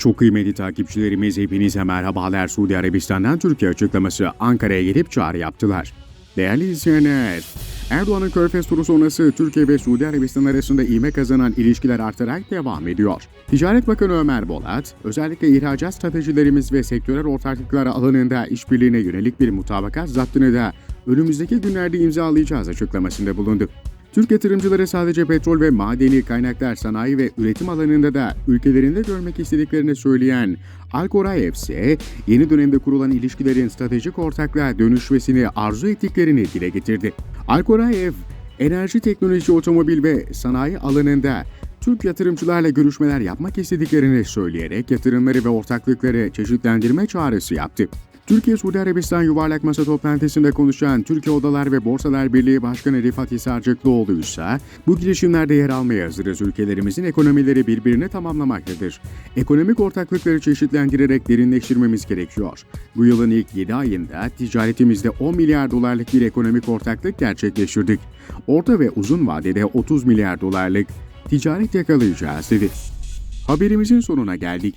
Çok kıymetli takipçilerimiz hepinize merhabalar. Suudi Arabistan'dan Türkiye açıklaması Ankara'ya gelip çağrı yaptılar. Değerli izleyenler, Erdoğan'ın Körfez turu sonrası Türkiye ve Suudi Arabistan arasında ivme kazanan ilişkiler artarak devam ediyor. Ticaret Bakanı Ömer Bolat, özellikle ihracat stratejilerimiz ve sektörel ortaklıklar alanında işbirliğine yönelik bir mutabakat zaptını da önümüzdeki günlerde imzalayacağız açıklamasında bulundu. Türk yatırımcıları sadece petrol ve madeni kaynaklar sanayi ve üretim alanında da ülkelerinde görmek istediklerini söyleyen Alkorayev ise yeni dönemde kurulan ilişkilerin stratejik ortaklığa dönüşmesini arzu ettiklerini dile getirdi. Alkorayev, enerji teknoloji, otomobil ve sanayi alanında Türk yatırımcılarla görüşmeler yapmak istediklerini söyleyerek yatırımları ve ortaklıkları çeşitlendirme çağrısı yaptı. Türkiye-Suudi Arabistan Yuvarlak Masa toplantısında konuşan Türkiye Odalar ve Borsalar Birliği Başkanı Rifat Hisarcıklıoğlu ise bu girişimlerde yer almaya hazırız. Ülkelerimizin ekonomileri birbirini tamamlamaktadır. Ekonomik ortaklıkları çeşitlendirerek derinleştirmemiz gerekiyor. Bu yılın ilk 7 ayında ticaretimizde 10 milyar dolarlık bir ekonomik ortaklık gerçekleştirdik. Orta ve uzun vadede 30 milyar dolarlık ticaret yakalayacağız dedi. Haberimizin sonuna geldik.